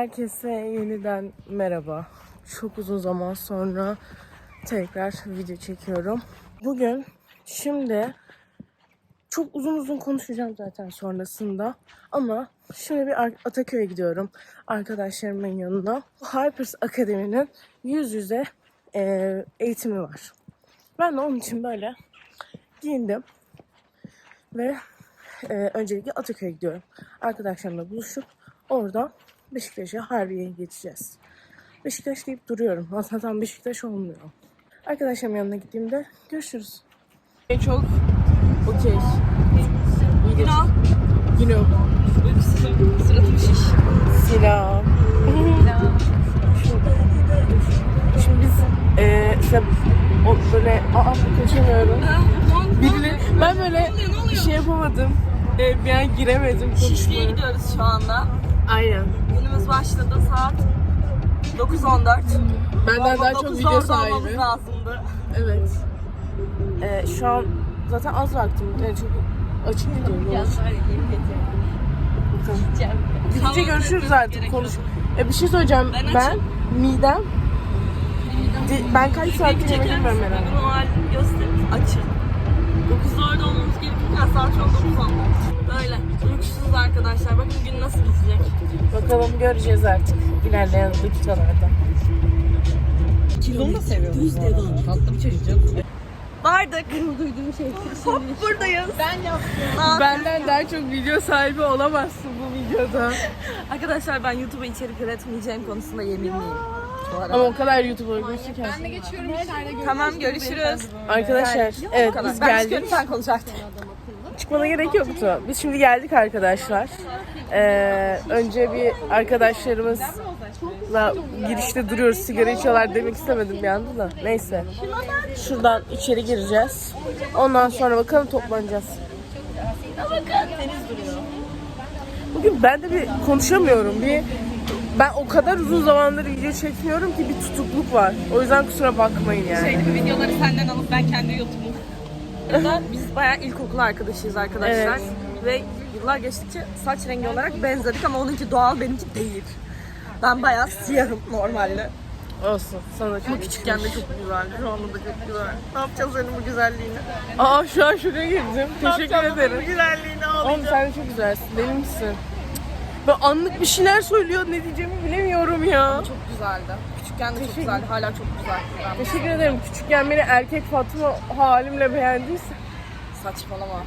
Herkese yeniden merhaba. Çok uzun zaman sonra tekrar video çekiyorum. Bugün şimdi çok uzun uzun konuşacağım zaten sonrasında. Ama şimdi bir Ataköy'e gidiyorum arkadaşlarımın yanına. Hypers Akademi'nin yüz yüze e, eğitimi var. Ben de onun için böyle giyindim. Ve e, öncelikle Ataköy'e gidiyorum. Arkadaşlarımla buluşup oradan Beşiktaş'a Harbiye'ye geçeceğiz. Beşiktaş deyip duruyorum. Aslında tam Beşiktaş olmuyor. Arkadaşlarımın yanına gittiğimde görüşürüz. Çok okey. Günah. Günüm. Uykusuzum. Suratım şiş. Selam. Şimdi biz e, işte o böyle aa kaçamıyorum. Birileri, ben böyle şey yapamadım. E, bir an giremedim Şişli'ye konuşmaya. gidiyoruz şu anda. Aynen. Başladı saat 9.14. Benden daha çok video olmamız sahibi. lazımdı. Evet. Ee, şu an zaten az vaktim. Yani çünkü açık gidiyorum. Yavaş. Gidince görüşürüz artık. Konuş. E, bir şey söyleyeceğim. Ben Ben, midem Di- ben kaç saattir yemek yemiyorum herhalde. Bugün o halini gösteririz. Açın. 9'da orada olmamız gerekirken saat şu an 9.14. Böyle. Uykusuzuz arkadaşlar. Bakın gün nasıl gidecek. Bakalım göreceğiz artık ilerleyen dakikalarda. Kilonu da seviyorum. Düz devam. Tatlı bir çocuk. Vardık. duyduğum şey. Hop buradayız. Ben yaptım. Benden daha çok video sahibi olamazsın bu videoda. Arkadaşlar ben YouTube'a içerik üretmeyeceğim konusunda yeminliyim. Ama o kadar YouTube'a uygunsun ki. Tamam görüşürüz. Arkadaşlar evet biz ben geldik. çıkıyorum sen konuşacaktın. Çıkmana gerek yoktu. Biz şimdi geldik arkadaşlar. Ee, önce bir arkadaşlarımızla girişte duruyoruz. Sigara içiyorlar demek istemedim bir anda da. Neyse. Şuradan içeri gireceğiz. Ondan sonra bakalım toplanacağız. Bugün ben de bir konuşamıyorum. Bir ben o kadar uzun zamandır video çekmiyorum ki bir tutukluk var. O yüzden kusura bakmayın yani. Şeydi bu videoları senden alıp ben kendi YouTube'um. Burada biz bayağı ilkokul arkadaşıyız arkadaşlar. Evet. Ve yıllar geçtikçe saç rengi olarak benzedik ama onunki doğal benimki değil. Ben bayağı siyahım normalde. Olsun. Sana çok Ama küçükken de çok güzeldi. Şu anda da çok güzel. Ne yapacağız senin bu güzelliğini? Aa şu an şuraya girdim. Teşekkür yapacağız ederim. Bu güzelliğini Oğlum ağlayacağım. sen de çok güzelsin. Deli misin? Ben anlık bir şeyler söylüyor. Ne diyeceğimi bilemiyorum ya. Çok güzeldi. Küçükken de çok güzeldi. Hala çok güzel. Ben Teşekkür ederim. Küçükken beni erkek Fatma halimle beğendiyse. saçmalama.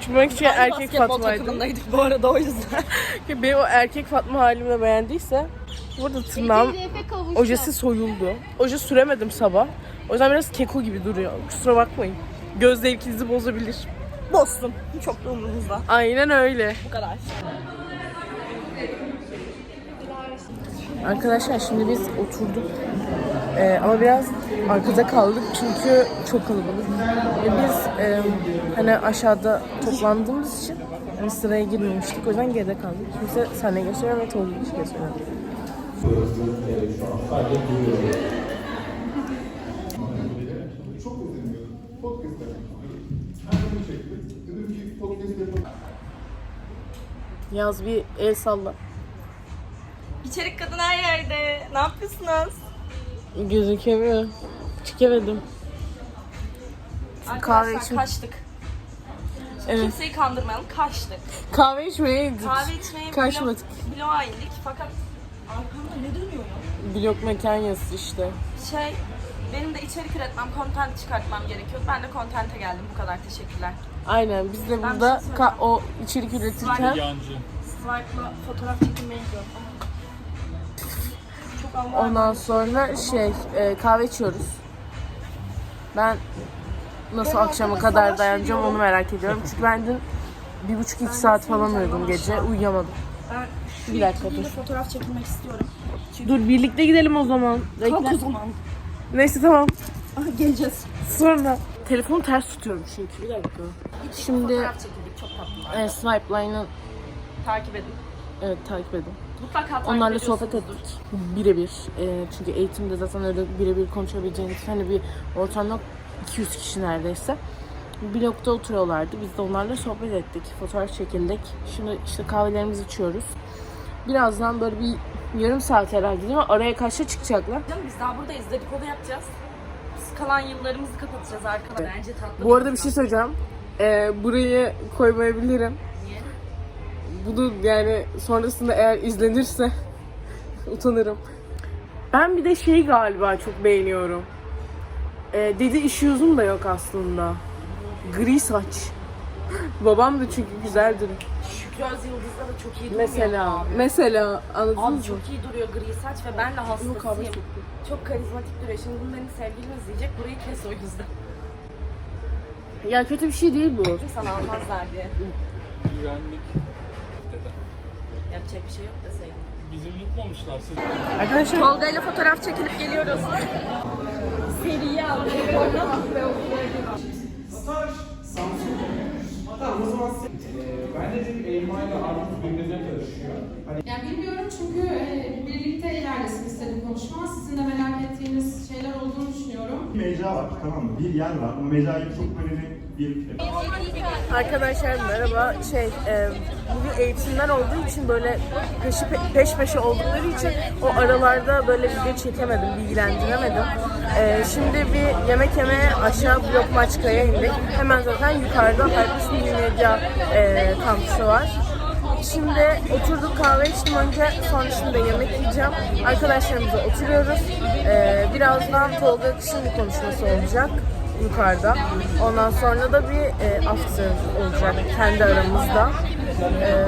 Çünkü ben küçükken erkek Basketbol Fatma'ydım. takımındaydık bu arada o yüzden. Ki Beni o erkek Fatma halimle beğendiyse. Burada tırnağım ojesi soyuldu. Oje süremedim sabah. O yüzden biraz keko gibi duruyor. Kusura bakmayın. Göz zevkinizi bozabilir. Bostum. Çok da umurumuzda. Aynen öyle. Bu kadar. Arkadaşlar şimdi biz oturduk Ee, ama biraz arkada kaldık çünkü çok kalabalık. Ve biz e, hani aşağıda toplandığımız için hani sıraya girmemiştik. O yüzden geride kaldık. Size sahne gösteriyorum ve Tolga iş gösteriyorum. Yaz bir el salla. İçerik kadın her yerde. Ne yapıyorsunuz? Gözükemiyor. Çıkamadım. Arkadaşlar Kahve için- kaçtık. Evet. Kimseyi kandırmayalım. Kaçtık. Kahve içmeye gittik. Kahve içmeye Kaçmadık. blok- bloğa indik. Fakat arkamda ne dönüyor ya? Blok mekanyası işte. Şey, benim de içerik üretmem, content çıkartmam gerekiyor. Ben de content'e geldim. Bu kadar. Teşekkürler. Aynen biz de burada şey ka- o içerik üretirken Swipe'la fotoğraf çekilmeye gidiyorum. Ondan sonra şey e, kahve içiyoruz. Ben nasıl akşama kadar dayanacağım onu merak ediyorum. Çünkü ben dün bir buçuk iki saat falan uyudum gece. Uyuyamadım. Ben Bir dakika dur. fotoğraf çekilmek istiyorum. Dur birlikte gidelim o zaman. Kalk o zaman. Neyse tamam. Aha, geleceğiz. Sonra telefonu ters tutuyorum çünkü. Bir dakika. Şimdi Fotoğraf çekildik. Çok tatlılar. e, Swipe Line'ı Takip edin. evet, takip edin. Mutlaka Onlarla sohbet ettik. Birebir. Ee, çünkü eğitimde zaten öyle birebir konuşabileceğiniz hani bir ortam yok. 200 kişi neredeyse. Blokta oturuyorlardı. Biz de onlarla sohbet ettik. Fotoğraf çekildik. Şimdi işte kahvelerimizi içiyoruz. Birazdan böyle bir Yarım saat herhalde değil mi? Araya kaçta çıkacaklar? Canım biz daha buradayız. Dedikodu yapacağız. Biz kalan yıllarımızı kapatacağız arkadaşlar. Bence tatlı. Bu arada bir şey söyleyeceğim. Ee, burayı koymayabilirim. Bunu yani sonrasında eğer izlenirse utanırım. Ben bir de şey galiba çok beğeniyorum. Ee, dedi işi uzun da yok aslında. Gri saç. Babam da çünkü güzeldir. Şükrü Özyıldız'da da çok iyi duruyor Mesela, abi. mesela anladın Abi mı? çok iyi duruyor gri saç ve ben de Yok abi, hastasıyım. çok Çok karizmatik duruyor. Şimdi bunu benim sevgilim izleyecek. Burayı kes o yüzden. Ya kötü bir şey değil bu. Sana almazlar diye. Güvenlik. Yapacak bir şey yok deseydin. Bizi unutmamışlar. Siz Arkadaşlar Tolga ile fotoğraf çekilip geliyoruz. Seriyi aldık. ben de dedim elma ile armut birbirine karışıyor. Yani bilmiyorum çünkü e, birlikte ilerlesin istedim konuşma. Sizin de merak ettiğiniz şeyler olduğunu düşünüyorum. mecra var tamam mı? Bir yer var. O mecrayı çok böyle bir Arkadaşlar merhaba. Şey, e, bugün eğitimler olduğu için böyle peşi, peş peşe oldukları için o aralarda böyle video çekemedim, bilgilendiremedim. E, şimdi bir yemek yemeye aşağı blok Maçka'ya indik. Hemen zaten yukarıda Hyperspeed Medya e, kampüsü var. Şimdi oturduk kahve içtim önce sonra şimdi yemek yiyeceğim. Arkadaşlarımızla oturuyoruz. E, birazdan Tolga Akış'ın bir konuşması olacak yukarıda. Ondan sonra da bir e, after olacak kendi aramızda. E,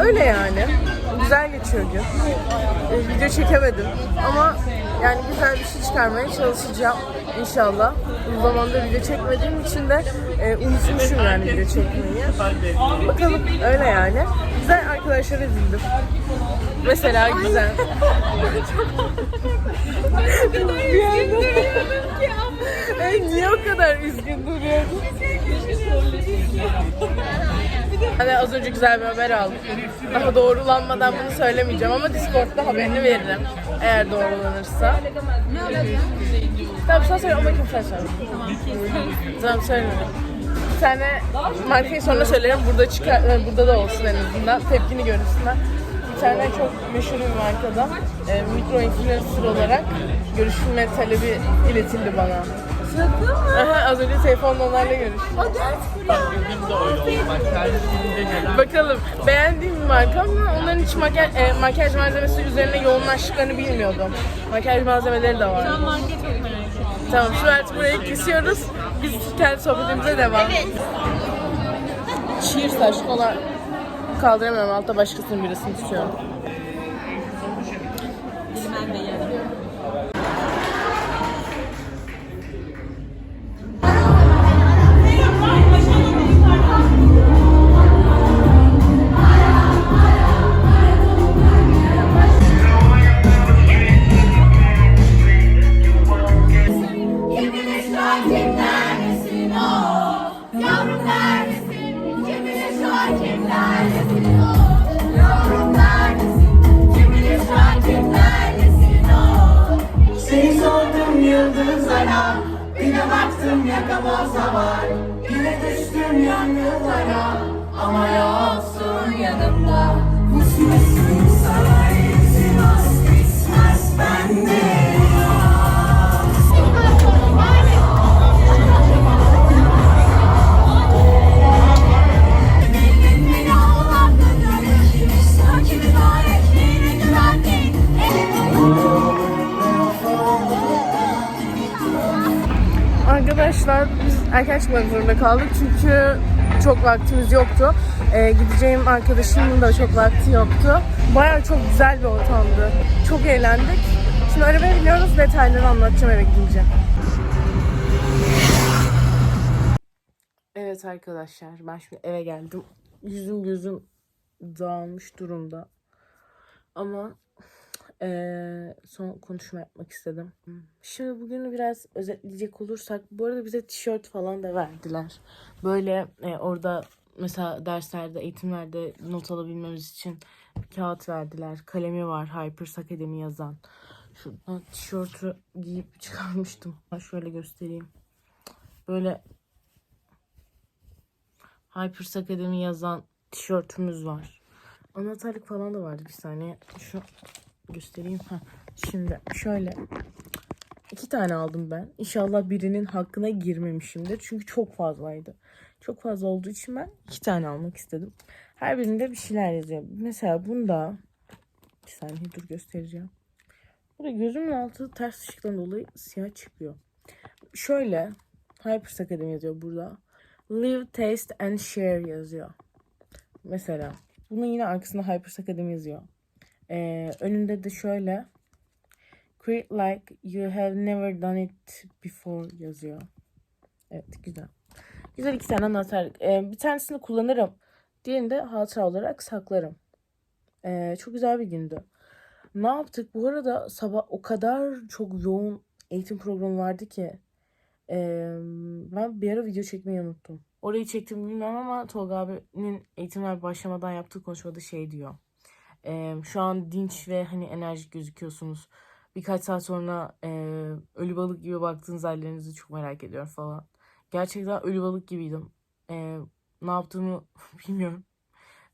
öyle yani. Güzel geçiyor gün. E, video çekemedim ama yani güzel bir şey çıkarmaya çalışacağım inşallah. Uzun zamandır video çekmediğim için de e, unutmuşum yani video çekmeyi. Bakalım öyle yani. Güzel arkadaşlar edindim. Mesela güzel. Bir Ay, niye o kadar üzgün duruyordun? Hani az önce güzel bir haber aldım. Daha doğrulanmadan bunu söylemeyeceğim ama Discord'da haberini veririm. Eğer doğrulanırsa. Tamam sen söyle ama kimse söyle. Tamam söylemiyorum. Bir tane markayı sonra söylerim. Burada çıkar, e, burada da olsun en azından. Tepkini görürsünler. Tane çok meşhur bir markada e, mikro influencer olarak görüşme talebi iletildi bana. Aha, az önce telefonla onlarla görüştüm. Bizim de öyle oldu. Bak servis gidince gelen. Bakalım beğendiğim bir marka ama onların hiç makyaj, e, makyaj malzemesi üzerine yoğunlaştıklarını bilmiyordum. Makyaj malzemeleri de var. Tamam şimdi artık burayı kesiyoruz. Biz kendi sohbetimize devam. Evet. Cheers aşk olan kaldıramıyorum. Altta başkasının birisini tutuyorum. Sordum yıldızlara Bir de baktım yakamoza var. Yine düştüm yangınlara Ama yoksun yanımda. Kusmesin saray Sivas bitmez bende erken çıkmak zorunda kaldık çünkü çok vaktimiz yoktu. Ee, gideceğim arkadaşımın da çok vakti yoktu. Baya çok güzel bir ortamdı. Çok eğlendik. Şimdi arabaya biniyoruz detayları anlatacağım eve gidince. Evet arkadaşlar ben şimdi eve geldim. Yüzüm gözüm dağılmış durumda. Ama eee, son konuşma yapmak istedim. Şimdi bugünü biraz özetleyecek olursak bu arada bize tişört falan da verdiler. Böyle e, orada mesela derslerde, eğitimlerde not alabilmemiz için bir kağıt verdiler. Kalemi var Hypers Academy yazan. Şuradan tişörtü giyip çıkarmıştım. Ha, Şöyle göstereyim. Böyle Hypers Academy yazan tişörtümüz var. Anahtarlık falan da vardı bir saniye. Şu göstereyim. Ha, şimdi şöyle iki tane aldım ben. İnşallah birinin hakkına girmemişimdir. Çünkü çok fazlaydı. Çok fazla olduğu için ben iki tane almak istedim. Her birinde bir şeyler yazıyor. Mesela bunda bir saniye dur göstereceğim. Burada gözümün altı ters ışıktan dolayı siyah çıkıyor. Şöyle Hypers Academy yazıyor burada. Live, taste and share yazıyor. Mesela. Bunun yine arkasında Hypers Academy yazıyor. Ee, önünde de şöyle Create like you have never done it before yazıyor. Evet güzel. Güzel iki tane anahtar. Ee, bir tanesini kullanırım. Diğerini de hatıra olarak saklarım. Ee, çok güzel bir gündü. Ne yaptık? Bu arada sabah o kadar çok yoğun eğitim programı vardı ki. ee, ben bir ara video çekmeyi unuttum. Orayı çektim bilmiyorum ama Tolga abinin eğitimler başlamadan yaptığı konuşmada şey diyor. Ee, şu an dinç ve hani enerjik gözüküyorsunuz. Birkaç saat sonra e, ölü balık gibi baktığınız hallerinizi çok merak ediyorum falan. Gerçekten ölü balık gibiydim. Ee, ne yaptığımı bilmiyorum.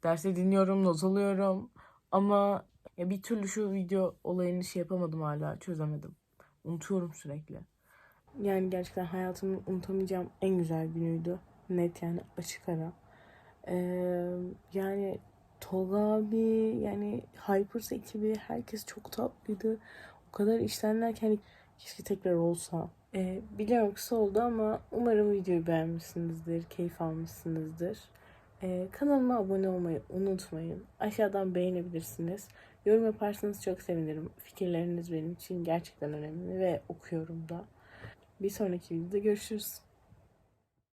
Derse dinliyorum, not alıyorum. Ama ya bir türlü şu video olayını şey yapamadım hala. Çözemedim. Unutuyorum sürekli. Yani gerçekten hayatımın unutamayacağım en güzel günüydü. Net yani açık ara. Ee, yani Tolga abi yani Hypers ekibi herkes çok tatlıydı. O kadar işlenler ki keşke tekrar olsa. Ee, biliyorum kısa oldu ama umarım videoyu beğenmişsinizdir, keyif almışsınızdır. Ee, kanalıma abone olmayı unutmayın. Aşağıdan beğenebilirsiniz. Yorum yaparsanız çok sevinirim. Fikirleriniz benim için gerçekten önemli ve okuyorum da. Bir sonraki videoda görüşürüz.